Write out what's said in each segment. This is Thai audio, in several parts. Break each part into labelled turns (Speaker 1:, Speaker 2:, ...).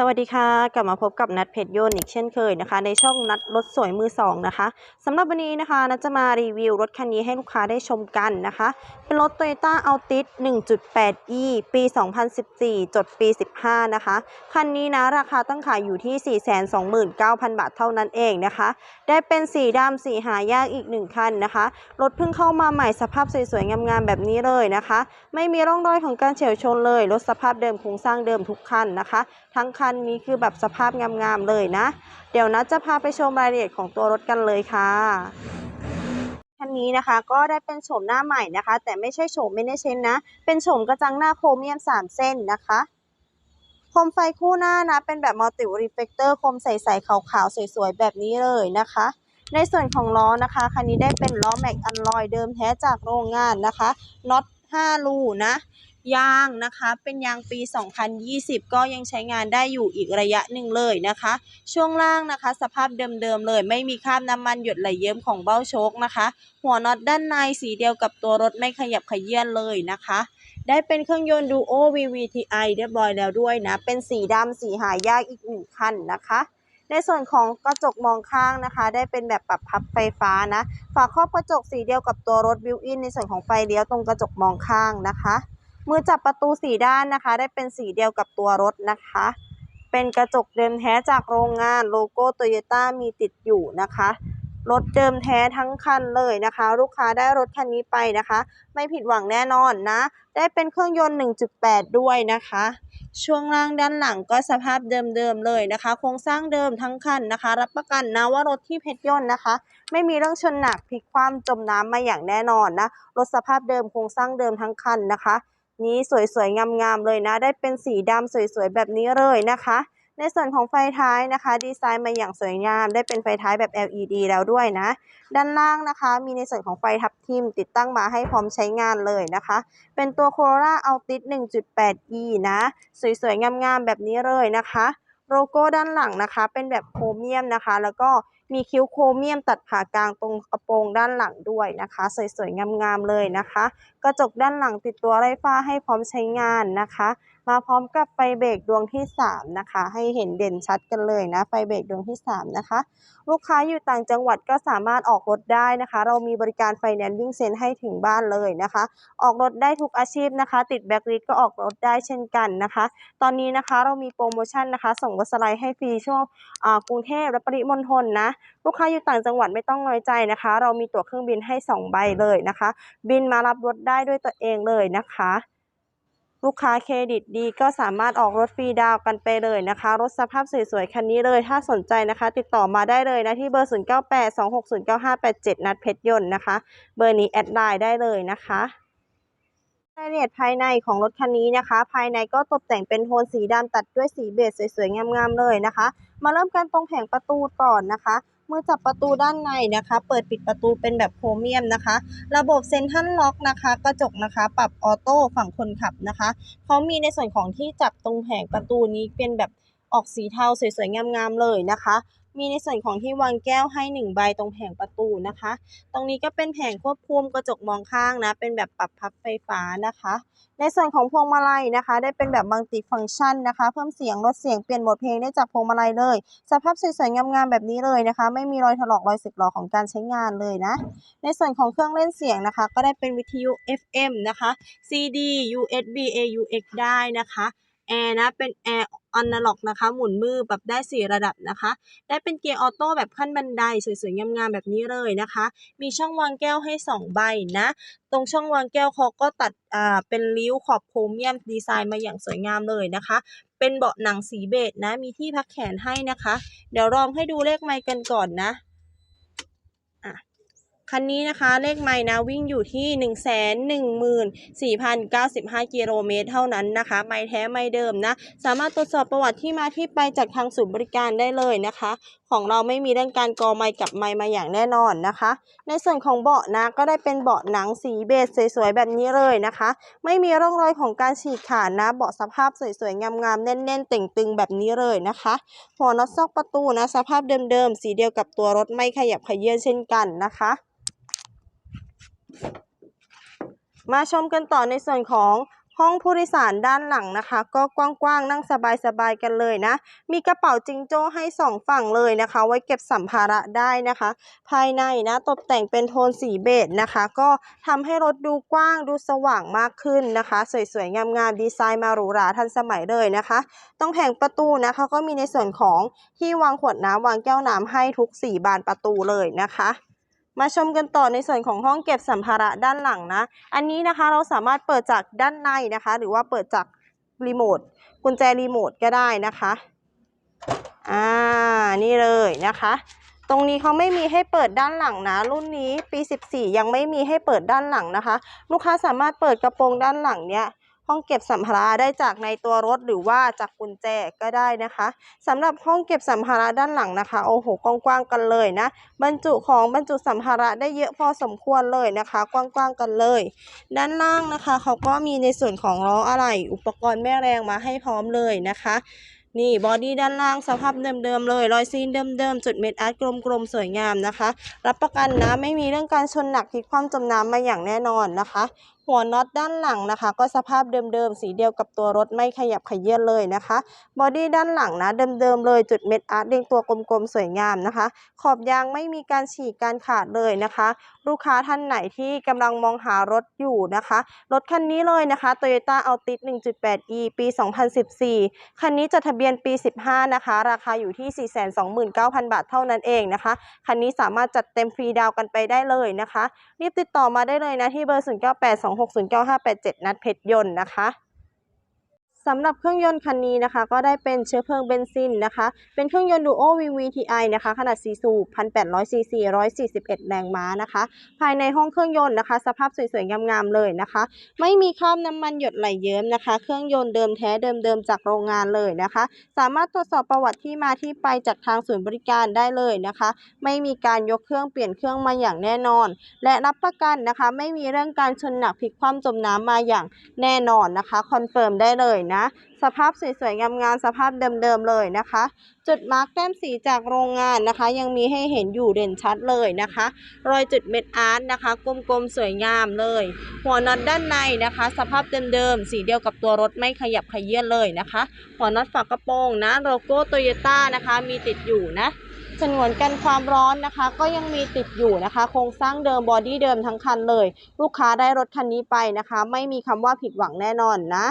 Speaker 1: สวัสดีค่ะ กลับมาพบกับนัดเพชรยนต์อีกเช่นเคยนะคะ ในช่องนัดรถสวยมือสองนะคะสำหรับวันนี้นะคะนัดจะมารีวิวรถคันนี้ให้ลูกค้าได้ชมกันนะคะ เป็นรถ Toyota Altis 1.8e ปี 2014 จดปี 15 นะคะ คันนี้นะราคาตั้งขายอยู่ที่ 429,000 บาทเท่านั้นเองนะคะ ได้เป็นสีดำสีหายากอีกหนึ่งคันนะคะ รถเพิ่งเข้ามาใหม่สภาพสวยๆงามๆแบบนี้เลยนะคะ ไม่มีร่องรอยของการเฉียวชนเลยรถสภาพเดิมโครงสร้างเดิมทุกคันนะคะ ทั้งคันันนี้คือแบบสภาพงามๆเลยนะ เดี๋ยวนัดจะพาไปชมรายละเอียดของตัวรถกันเลยค่ะคันนี้นะคะก็ได้เป็นโฉมหน้าใหม่นะคะ แต่ไม่ใช่โฉมไม่ได้เชนนะ เป็นโฉมกระจังหน้าโครเมียม 3 เส้นนะคะโคมไฟคู่หน้านะเป็นแบบมัลติรีเฟกเตอร์โคมใสๆขาวๆ สวยๆ แบบนี้เลยนะคะ ในส่วนของล้อนะคะคันนี้ได้เป็นล้อแม็กอันลอยเดิมแท้จากโรงงานนะคะน็อต5รูนะ ยางนะคะ เป็นยางปี 2020 ก็ยังใช้งานได้อยู่อีกระยะหนึ่งเลยนะคะ ช่วงล่างนะคะ สภาพเดิมๆเลย ไม่มีคราบน้ำมันหยดไหลเยิ้มของเบ้าโชคนะคะ หัวน็อตด้านในสีเดียวกับตัวรถไม่ขยับขยื่นเลยนะคะ ได้เป็นเครื่องยนต์ Duo VVTi เรียบร้อยแล้วด้วยนะ เป็นสีดำสีหายากอีกหนึ่งคันนะคะในส่วนของกระจกมองข้างนะคะ ได้เป็นแบบปรับพับไฟฟ้านะ ฝาครอบกระจกสีเดียวกับตัวรถบิวอินในส่วนของไฟเลี้ยวตรงกระจกมองข้างนะคะ มือจับประตูสีด้านนะคะ ได้เป็นสีเดียวกับตัวรถนะคะ เป็นกระจกเดิมแท้จากโรงงานโลโก้โตโยต้ามีติดอยู่นะคะ รถเดิมแท้ทั้งคันเลยนะคะ ลูกค้าได้รถคันนี้ไปนะคะ ไม่ผิดหวังแน่นอนนะ ได้เป็นเครื่องยนต์ 1.8 ด้วยนะคะ ช่วงล่างด้านหลังก็สภาพเดิมๆเลยนะคะ โครงสร้างเดิมทั้งคันนะคะ รับประกันนะว่ารถที่เพชรยนต์นะคะ ไม่มีเรื่องชนหนักพลิกคว่ำจมน้ำมาอย่างแน่นอนนะ รถสภาพเดิมโครงสร้างเดิมทั้งคันนะคะ นี้สวยๆงามๆเลยนะ ได้เป็นสีดำสวยๆแบบนี้เลยนะคะ ในส่วนของไฟท้ายนะคะ ดีไซน์มาอย่างสวยงาม ได้เป็นไฟท้ายแบบ LED แล้วด้วยนะ ด้านล่างนะคะ มีในส่วนของไฟทับทิมติดตั้งมาให้พร้อมใช้งานเลยนะคะ เป็นตัว Corolla Altis 1.8e นะ สวยๆงามๆแบบนี้เลยนะคะ โลโก้ด้านหลังนะคะ เป็นแบบโครเมียมนะคะ แล้วก็ มีคิ้วโครเมียมตัดผ่ากลางตรงกระโปรงด้านหลังด้วยนะคะ สวยๆงามๆเลยนะคะ กระจกด้านหลังติดตัวไร้ฝ้าให้พร้อมใช้งานนะคะ มาพร้อมกับไฟเบรกดวงที่ 3 นะคะ ให้เห็นเด่นชัดกันเลยนะ ไฟเบรกดวงที่ 3 นะคะ ลูกค้าอยู่ต่างจังหวัดก็สามารถออกรถได้นะคะ เรามีบริการไฟแนนซ์วิ่งเซ็นให้ถึงบ้านเลยนะคะ ออกรถได้ทุกอาชีพนะคะ ติดแบ็คลิสก็ออกรถได้เช่นกันนะคะ ตอนนี้นะคะเรามีโปรโมชั่นนะคะ ส่งรถสไลด์ให้ฟรีช่วงกรุงเทพและปริมณฑลนะ ลูกค้าอยู่ต่างจังหวัดไม่ต้องน้อยใจนะคะ เรามีตั๋วเครื่องบินให้ 2 ใบเลยนะคะ บินมารับรถได้ด้วยตัวเองเลยนะคะ ลูกค้าเครดิตดีก็สามารถออกรถฟรีดาวกันไปเลยนะคะ รถสภาพสวยๆคันนี้เลย ถ้าสนใจนะคะ ติดต่อมาได้เลยนะที่เบอร์ 0982609587 นัดเพชรยนต์นะคะ เบอร์นี้แอดไลน์ได้เลยนะคะรายละเอียดภายในของรถคันนี้นะคะ ภายในก็ตกแต่งเป็นโทนสีดำตัดด้วยสีเบจสวยๆงามๆเลยนะคะ มาเริ่มกันตรงแผงประตูก่อนนะคะ มือจับประตูด้านในนะคะ เปิดปิดประตูเป็นแบบโครเมียมนะคะ ระบบเซ็นทรัลล็อกนะคะ กระจกนะคะ ปรับออโต้ฝั่งคนขับนะคะ เขามีในส่วนของที่จับตรงแผงประตูนี้เป็นแบบออกสีเทาสวยๆงามๆเลยนะคะ มีในส่วนของที่วางแก้วให้หนึ่งใบตรงแผงประตูนะคะ ตรงนี้ก็เป็นแผงควบคุมกระจกมองข้างนะ เป็นแบบปรับพับไฟฟ้านะคะ ในส่วนของพวงมาลัยนะคะ ได้เป็นแบบมัลติฟังก์ชันนะคะ เพิ่มเสียงลดเสียงเปลี่ยนโหมดเพลงได้จากพวงมาลัยเลย สภาพสวยๆงามๆแบบนี้เลยนะคะ ไม่มีรอยถลอกรอยสึกหรอของการใช้งานเลยนะ ในส่วนของเครื่องเล่นเสียงนะคะ ก็ได้เป็นวิทยุ FM นะคะ CD USB AUX ได้นะคะ แอร์นะ เป็นแอร์อนาล็อกนะคะ หมุนมือปรับได้ 4 ระดับนะคะ ได้เป็นเกียร์ออโต้แบบขั้นบันไดสวยๆ งามๆ แบบนี้เลยนะคะ มีช่องวางแก้วให้ 2 ใบนะ ตรงช่องวางแก้วเขาก็ตัดอ่าเป็นริ้วขอบโครเมียมดีไซน์มาอย่างสวยงามเลยนะคะ เป็นเบาะหนังสีเบจนะ มีที่พักแขนให้นะคะ เดี๋ยวลองให้ดูเลขไมค์กันก่อนนะ คันนี้นะคะเลขไมล์นะวิ่งอยู่ที่ 1 1 4 0 9 5 กิโลเมตรเท่านั้นนะคะ ไมล์แท้ไมล์เดิมนะ สามารถตรวจสอบประวัติที่มาที่ไปจากทางศูนย์บริการได้เลยนะคะ ของเราไม่มีเรื่องการกอไมค์กับไมล์มาอย่างแน่นอนนะคะ ในส่วนของเบาะนะก็ได้เป็นเบาะหนังสีเบจสวยๆแบบนี้เลยนะคะ ไม่มีร่องรอยของการฉีกขาดนะ เบาะสภาพสวยๆงามๆแน่นๆเต่งตึงแบบนี้เลยนะคะหัวน็อตซอกประตูนะสภาพเดิมๆสีเดียวกับตัวรถไม่ขยับขยื้อนเช่นกันนะคะ มาชมกันต่อในส่วนของห้องผู้โดยสารด้านหลังนะคะ ก็กว้างๆนั่งสบายๆกันเลยนะ มีกระเป๋าจิงโจ้ให้สองฝั่งเลยนะคะ ไว้เก็บสัมภาระได้นะคะ ภายในนะตกแต่งเป็นโทนสีเบจนะคะ ก็ทำให้รถดูกว้างดูสว่างมากขึ้นนะคะ สวยๆงามๆดีไซน์มาหรูหราทันสมัยเลยนะคะ ต้องแผงประตูนะคะก็มีในส่วนของที่วางขวดน้ำวางแก้วน้ำให้ทุก4บานประตูเลยนะคะ มาชมกันต่อในส่วนของห้องเก็บสัมภาระด้านหลังนะ อันนี้นะคะเราสามารถเปิดจากด้านในนะคะ หรือว่าเปิดจากรีโมทกุญแจรีโมทก็ได้นะคะ อ่า นี่เลยนะคะ ตรงนี้เขาไม่มีให้เปิดด้านหลังนะ รุ่นนี้ปี 14 ยังไม่มีให้เปิดด้านหลังนะคะ ลูกค้าสามารถเปิดกระโปรงด้านหลังเนี้ย ห้องเก็บสัมภาระได้จากในตัวรถหรือว่าจากกุญแจก็ได้นะคะสำหรับห้องเก็บสัมภาระด้านหลังนะคะโอ้โหกว้างๆกันเลยนะ บรรจุของบรรจุสัมภาระได้เยอะพอสมควรเลยนะคะ กว้างๆกันเลย ด้านล่างนะคะเขาก็มีในส่วนของล้ออะไหล่อุปกรณ์แม่แรงมาให้พร้อมเลยนะคะนี่บอดี้ด้านล่างสภาพเดิมๆเลย รอยซีนเดิมๆ จุดเม็ดอาร์ตกลมๆ สวยงามนะคะ รับประกันนะ ไม่มีเรื่องการชนหนักพลิกคว่ำจมน้ำมาอย่างแน่นอนนะคะ หัวน็อตด้านหลังนะคะ ก็สภาพเดิมๆ สีเดียวกับตัวรถไม่ขยับขยื้อนเลยนะคะ บอดี้ด้านหลังนะเดิมๆเลยจุดเม็ดอาร์ตเรียงตัวกลมๆ สวยงามนะคะ ขอบยางไม่มีการฉีกการขาดเลยนะคะ ลูกค้าท่านไหนที่กำลังมองหารถอยู่นะคะ รถคันนี้เลยนะคะ Toyota Altis 1.8e ปี 2014 คันนี้จดทะเบียนปี 15 นะคะ ราคาอยู่ที่ 429,000 บาทเท่านั้นเองนะคะ คันนี้สามารถจัดเต็มฟรีดาวกันไปได้เลยนะคะ รีบติดต่อมาได้เลยนะที่เบอร์0982609587 นัดเพชรยนต์นะคะ สำหรับเครื่องยนต์คันนี้นะคะ ก็ได้เป็นเชื้อเพลิงเบนซินนะคะ เป็นเครื่องยนต์ Duo VVTi นะคะ ขนาด4สูบ1,800ซีซี141 แรงม้านะคะ ภายในห้องเครื่องยนต์นะคะ สภาพสวยๆ งามๆ เลยนะคะ ไม่มีคราบน้ำมันหยดไหลเยิ้มนะคะ เครื่องยนต์เดิมแท้เดิมๆ จากโรงงานเลยนะคะ สามารถตรวจสอบประวัติที่มาที่ไปจากทางศูนย์บริการได้เลยนะคะ ไม่มีการยกเครื่องเปลี่ยนเครื่องมาอย่างแน่นอน และรับประกันนะคะ ไม่มีเรื่องการชนหนักพลิกคว่ำจมน้ำมาอย่างแน่นอนนะคะ คอนเฟิร์มได้เลยนะสภาพสวยๆงามๆสภาพเดิมๆเลยนะคะ จุดมาร์กแต้มสีจากโรงงานนะคะ ยังมีให้เห็นอยู่เด่นชัดเลยนะคะ รอยจุดเม็ดอาร์ตนะคะ กลมๆสวยงามเลย หัวน็อตด้านในนะคะ สภาพเดิมๆสีเดียวกับตัวรถไม่ขยับขยื่นเลยนะคะ หัวน็อตฝากระโปรงนะโลโก้โตโยต้านะคะ มีติดอยู่นะฉนวนกันความร้อนนะคะ ก็ยังมีติดอยู่นะคะ โครงสร้างเดิมบอดี้เดิมทั้งคันเลย ลูกค้าได้รถคันนี้ไปนะคะ ไม่มีคำว่าผิดหวังแน่นอนนะ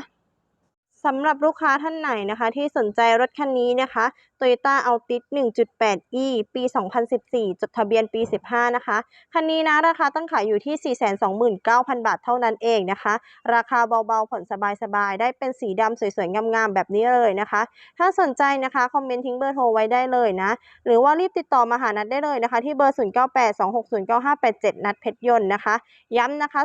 Speaker 1: สำหรับลูกค้าท่านไหนนะคะ ที่สนใจรถคันนี้นะคะ Toyota Altis 1.8e ปี 2014 จดทะเบียนปี 15 นะคะ คันนี้นะราคาตั้งขายอยู่ที่ 429,000 บาทเท่านั้นเองนะคะ ราคาเบาๆ ผ่อนสบายๆ ได้เป็นสีดำสวยๆ งามๆ แบบนี้เลยนะคะ ถ้าสนใจนะคะ คอมเมนต์ทิ้งเบอร์โทรไว้ได้เลยนะ หรือว่ารีบติดต่อมาหานัดได้เลยนะคะ ที่เบอร์ 0982609587 นัดเพชรยนต์นะคะ ย้ำนะคะ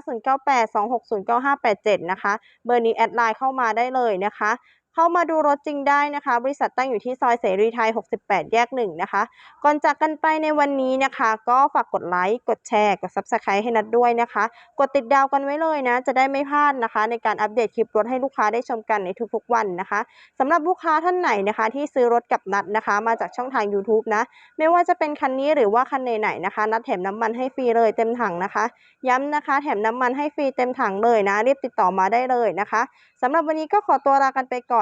Speaker 1: 0982609587 นะคะ เบอร์นี้แอดไลน์เข้ามาได้เลยนะคะ เข้ามาดูรถจริงได้นะคะ บริษัทตั้งอยู่ที่ซอยเสรีไทย 68 แยก 1 นะคะ ก่อนจากกันไปในวันนี้นะคะ ก็ฝากกดไลค์ กดแชร์ กด Subscribe ให้นัดด้วยนะคะ กดติดดาวกันไว้เลยนะ จะได้ไม่พลาดนะคะ ในการอัปเดตคลิปรถให้ลูกค้าได้ชมกันในทุกๆวันนะคะสำหรับลูกค้าท่านไหนนะคะ ที่ซื้อรถกับนัดนะคะ มาจากช่องทาง YouTube นะ ไม่ว่าจะเป็นคันนี้หรือว่าคันไหนๆนะคะ นัดแถมน้ำมันให้ฟรีเลยเต็มถังนะคะ ย้ำนะคะ แถมน้ำมันให้ฟรีเต็มถังเลยนะรีบติดต่อมาได้เลยนะคะสำหรับวันนี้ก็ขอตัวลากันไปก่อน